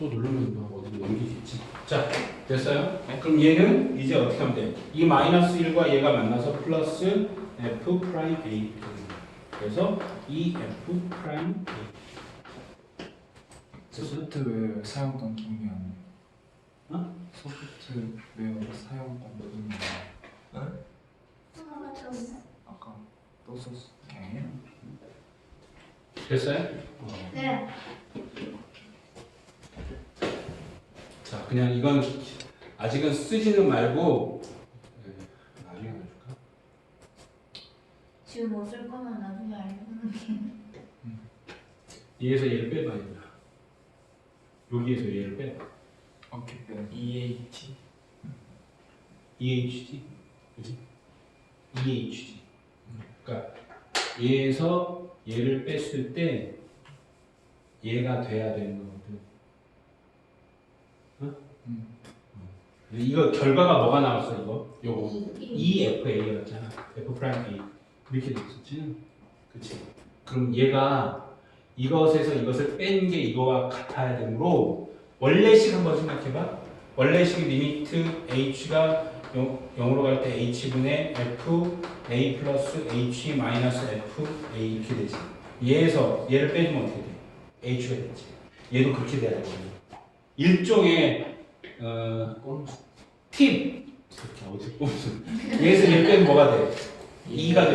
또 누르면 뭐 어디 넘기겠지. 자, 됐어요? 그럼 얘는 이제 어떻게 하면 돼? 이 마이너스 1과 얘가 만나서 플러스 f 프라임 a. 그래서 이 f 프라임 a 소프트웨어 사용권 기면 어? 소프트웨어 사용권 기면 하나가 좀 아까 또 썼어 오케이 됐어요? 어. 네. 자, 그냥 이건 아직은 쓰지는 말고 네, 나중에 알려줄까? 지금 못쓸 거면 나중에 알려주는 게. 얘에서 얘를 빼봐 얘들아. 여기에서 얘를 빼봐. 오케이 그럼 EH EHG, 그지? EHG. 그러니까 얘에서 얘를 뺐을 때 얘가 돼야 되는 거거든. 어? 음. 근데 이거 결과가 뭐가 나왔어 이거? 요거 이. EFA였잖아. F 프라임 A 이렇게 돼 있었지. 그치? 그럼 얘가 이것에서 이것을 뺀 게 이거와 같아야 되므로 원래식 한번 생각해봐. 원래식 리미트 h가 0, 으로 갈 때 h분의 f a 플러스 h 마이너스 f a 이렇게 되지. 얘에서 얘를 빼주면 어떻게 돼? h가 되지. 얘도 그렇게 돼야 되거든. 일종의 어, 팁. 어디 얘 빼면 뭐가 돼? 2가 돼.